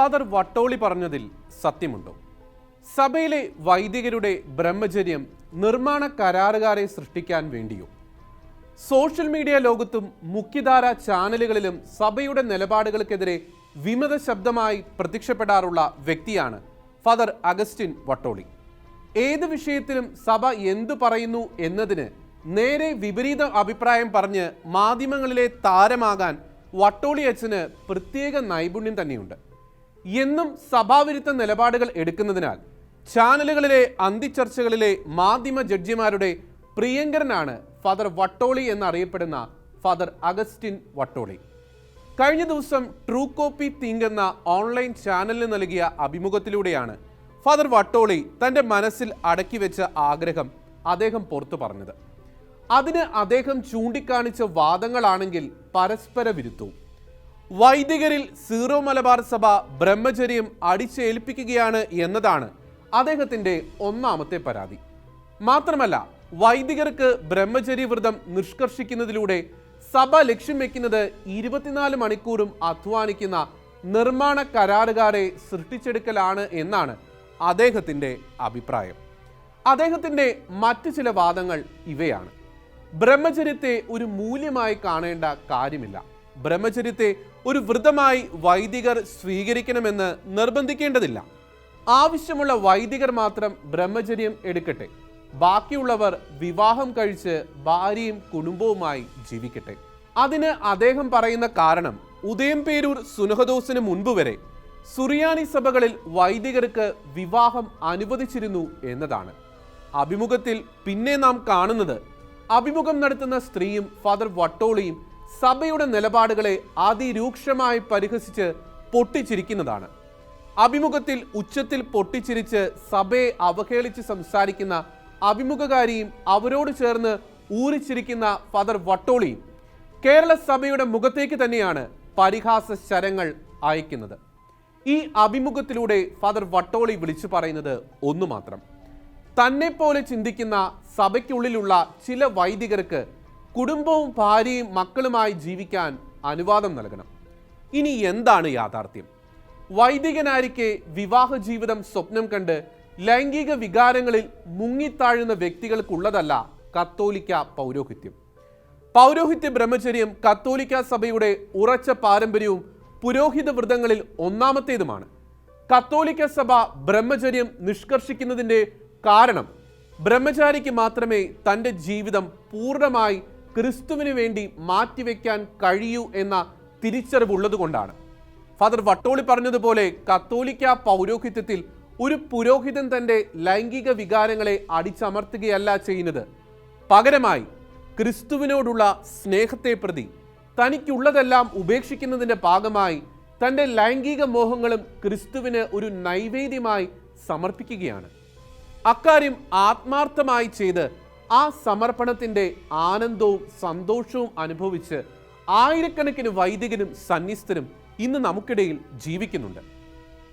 Father Vattoli പറഞ്ഞതിൽ സത്യമുണ്ടോ? സഭയിലെ വൈദികരുടെ ബ്രഹ്മചര്യം നിർമ്മാണ കരാറുകാരെ സൃഷ്ടിക്കാൻ വേണ്ടിയോ? സോഷ്യൽ മീഡിയ ലോകത്തും മുഖ്യധാര ചാനലുകളിലും സഭയുടെ നിലപാടുകൾക്കെതിരെ വിമത ശബ്ദമായി പ്രത്യക്ഷപ്പെടാറുള്ള വ്യക്തിയാണ് ഫാദർ അഗസ്റ്റിൻ വട്ടോളി. ഏത് വിഷയത്തിലും സഭ എന്തു പറയുന്നു എന്നതിന് നേരെ വിപരീത അഭിപ്രായം പറഞ്ഞ് മാധ്യമങ്ങളിലെ താരമാകാൻ വട്ടോളി അച്ഛന് പ്രത്യേക നൈപുണ്യം തന്നെയുണ്ട്. എന്നും സഭാവിരുദ്ധ നിലപാടുകൾ എടുക്കുന്നതിനാൽ ചാനലുകളിലെ അന്തിച്ചർച്ചകളിലെ മാധ്യമ ജഡ്ജിമാരുടെ പ്രിയങ്കരനാണ് ഫാദർ വട്ടോളി എന്നറിയപ്പെടുന്ന ഫാദർ അഗസ്റ്റിൻ വട്ടോളി. കഴിഞ്ഞ ദിവസം ട്രൂ കോപ്പി തിങ്ക് എന്ന ഓൺലൈൻ ചാനലിന് നൽകിയ അഭിമുഖത്തിലൂടെയാണ് ഫാദർ വട്ടോളി തന്റെ മനസ്സിൽ അടക്കി വെച്ച ആഗ്രഹം അദ്ദേഹം പുറത്തു പറഞ്ഞത്. അതിന് അദ്ദേഹം ചൂണ്ടിക്കാണിച്ച വാദങ്ങളാണെങ്കിൽ പരസ്പര വിരുദ്ധവും വൈദികരിൽ സീറോ മലബാർ സഭ ബ്രഹ്മചര്യം അടിച്ചേൽപ്പിക്കുകയാണ് എന്നതാണ് അദ്ദേഹത്തിന്റെ ഒന്നാമത്തെ പരാതി. മാത്രമല്ല വൈദികർക്ക് ബ്രഹ്മചര്യ വ്രതം നിഷ്കർഷിക്കുന്നതിലൂടെ സഭ ലക്ഷ്യം വെക്കുന്നത് ഇരുപത്തിനാല് മണിക്കൂറും അധ്വാനിക്കുന്ന നിർമ്മാണ കരാറുകാരെ സൃഷ്ടിച്ചെടുക്കലാണ് എന്നാണ് അദ്ദേഹത്തിന്റെ അഭിപ്രായം. അദ്ദേഹത്തിന്റെ മറ്റു ചില വാദങ്ങൾ ഇവയാണ്. ബ്രഹ്മചര്യത്തെ ഒരു മൂല്യമായി കാണേണ്ട കാര്യമില്ല. ബ്രഹ്മചര്യത്തെ ഒരു വ്രതമായി വൈദികർ സ്വീകരിക്കണമെന്ന് നിർബന്ധിക്കേണ്ടതില്ല. ആവശ്യമുള്ള വൈദികർ മാത്രം ബ്രഹ്മചര്യം എടുക്കട്ടെ. ബാക്കിയുള്ളവർ വിവാഹം കഴിച്ച് ഭാര്യയും കുടുംബവുമായി ജീവിക്കട്ടെ. അതിന് അദ്ദേഹം പറയുന്ന കാരണം ഉദയംപേരൂർ സുനഹദോസിന് മുൻപ് വരെ സുറിയാനി സഭകളിൽ വൈദികർക്ക് വിവാഹം അനുവദിച്ചിരുന്നു എന്നതാണ്. അഭിമുഖത്തിൽ പിന്നെ നാം കാണുന്നത് അഭിമുഖം നടത്തുന്ന സ്ത്രീയും ഫാദർ വട്ടോളിയും സഭയുടെ നിലപാടുകളെ അതിരൂക്ഷമായി പരിഹസിച്ച് പൊട്ടിച്ചിരിക്കുന്നതാണ്. അഭിമുഖത്തിൽ ഉച്ചത്തിൽ പൊട്ടിച്ചിരിച്ച് സഭയെ അവഹേളിച്ച് സംസാരിക്കുന്ന അഭിമുഖകാരിയും അവരോട് ചേർന്ന് ഊറിച്ചിരിക്കുന്ന ഫാദർ വട്ടോളിയും കേരള സഭയുടെ മുഖത്തേക്ക് തന്നെയാണ് പരിഹാസ ശരങ്ങൾ അയക്കുന്നത്. ഈ അഭിമുഖത്തിലൂടെ ഫാദർ വട്ടോളി വിളിച്ചു പറയുന്നത് ഒന്നു മാത്രം തന്നെ പോലെ ചിന്തിക്കുന്ന സഭയ്ക്കുള്ളിലുള്ള ചില വൈദികർക്ക് കുടുംബവും ഭാര്യയും മക്കളുമായി ജീവിക്കാൻ അനുവാദം നൽകണം. ഇനി എന്താണ് യാഥാർത്ഥ്യം? വൈദികനായിരിക്കെ വിവാഹ ജീവിതം സ്വപ്നം കണ്ട് ലൈംഗിക വികാരങ്ങളിൽ മുങ്ങിത്താഴുന്ന വ്യക്തികൾക്കുള്ളതല്ല കത്തോലിക്ക പൗരോഹിത്യം. പൗരോഹിത്യ ബ്രഹ്മചര്യം കത്തോലിക്ക സഭയുടെ ഉറച്ച പാരമ്പര്യവും പുരോഹിത വ്രതങ്ങളിൽ ഒന്നാമത്തേതുമാണ്. കത്തോലിക്ക സഭ ബ്രഹ്മചര്യം നിഷ്കർഷിക്കുന്നതിന്റെ കാരണം ബ്രഹ്മചാരിക്ക് മാത്രമേ തന്റെ ജീവിതം പൂർണമായി ക്രിസ്തുവിന് വേണ്ടി മാറ്റിവെക്കാൻ കഴിയൂ എന്ന തിരിച്ചറിവുള്ളതുകൊണ്ടാണ്. ഫാദർ വട്ടോളി പറഞ്ഞതുപോലെ കത്തോലിക്ക പൗരോഹിത്യത്തിൽ ഒരു പുരോഹിതൻ തന്റെ ലൈംഗിക വികാരങ്ങളെ അടിച്ചമർത്തുകയല്ല ചെയ്യുന്നത്. പകരമായി ക്രിസ്തുവിനോടുള്ള സ്നേഹത്തെ പ്രതി തനിക്കുള്ളതെല്ലാം ഉപേക്ഷിക്കുന്നതിന്റെ ഭാഗമായി തന്റെ ലൈംഗിക മോഹങ്ങളും ക്രിസ്തുവിന് ഒരു നൈവേദ്യമായി സമർപ്പിക്കുകയാണ്. അക്കാര്യം ആത്മാർത്ഥമായി ചെയ്ത് ആ സമർപ്പണത്തിന്റെ ആനന്ദവും സന്തോഷവും അനുഭവിച്ച് ആയിരക്കണക്കിന് വൈദികനും സന്യസ്തരും ഇന്ന് നമുക്കിടയിൽ ജീവിക്കുന്നുണ്ട്.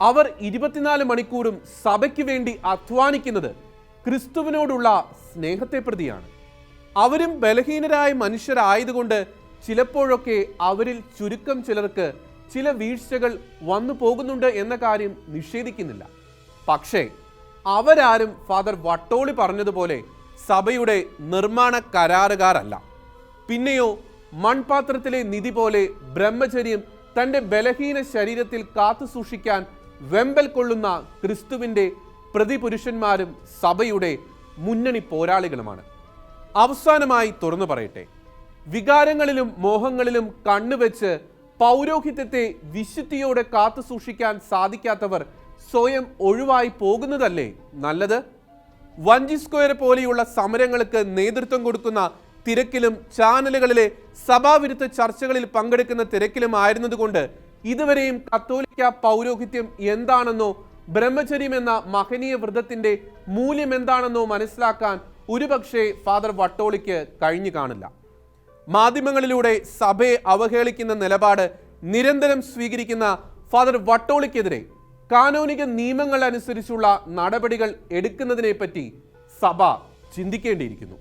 അവർ ഇരുപത്തിനാല് മണിക്കൂറും സഭയ്ക്ക് വേണ്ടി അധ്വാനിക്കുന്നത് ക്രിസ്തുവിനോടുള്ള സ്നേഹത്തെ പ്രതിയാണ്. അവരും ബലഹീനരായ മനുഷ്യരായതുകൊണ്ട് ചിലപ്പോഴൊക്കെ അവരിൽ ചുരുക്കം ചിലർക്ക് ചില വീഴ്ചകൾ വന്നു പോകുന്നുണ്ട് എന്ന കാര്യം നിഷേധിക്കുന്നില്ല. പക്ഷേ അവരാരും ഫാദർ വട്ടോളി പറഞ്ഞതുപോലെ സഭയുടെ നിർമ്മാണ കരാറുകാരല്ല. പിന്നെയോ മൺപാത്രത്തിലെ നിധി പോലെ ബ്രഹ്മചര്യം തന്റെ ബലഹീന ശരീരത്തിൽ കാത്തു സൂക്ഷിക്കാൻ വെമ്പൽ കൊള്ളുന്ന ക്രിസ്തുവിന്റെ പ്രതിപുരുഷന്മാരും സഭയുടെ മുന്നണി പോരാളികളുമാണ്. അവസാനമായി തുറന്നു പറയട്ടെ. വികാരങ്ങളിലും മോഹങ്ങളിലും കണ്ണുവെച്ച് പൗരോഹിത്യത്തെ വിശുദ്ധിയോടെ കാത്തു സൂക്ഷിക്കാൻ സാധിക്കാത്തവർ സ്വയം ഒഴിവായി പോകുന്നതല്ലേ നല്ലത്? വഞ്ചി സ്ക്വയർ പോലെയുള്ള സമരങ്ങൾക്ക് നേതൃത്വം കൊടുക്കുന്ന തിരക്കിലും ചാനലുകളിലെ സഭാവിരുദ്ധ ചർച്ചകളിൽ പങ്കെടുക്കുന്ന തിരക്കിലും ആയിരുന്നതുകൊണ്ട് ഇതുവരെയും കത്തോലിക്ക പൗരോഹിത്യം എന്താണെന്നോ ബ്രഹ്മചര്യം എന്ന മഹനീയ വ്രതത്തിന്റെ മൂല്യം എന്താണെന്നോ മനസ്സിലാക്കാൻ ഒരുപക്ഷെ ഫാദർ വട്ടോളിക്ക് കഴിഞ്ഞു കാണില്ല. മാധ്യമങ്ങളിലൂടെ സഭയെ അവഹേളിക്കുന്ന നിലപാട് നിരന്തരം സ്വീകരിക്കുന്ന ഫാദർ വട്ടോളിക്കെതിരെ കാനോനിക നിയമങ്ങൾ അനുസരിച്ചുള്ള നടപടികൾ എടുക്കുന്നതിനെപ്പറ്റി സഭ ചിന്തിക്കേണ്ടിയിരിക്കുന്നു.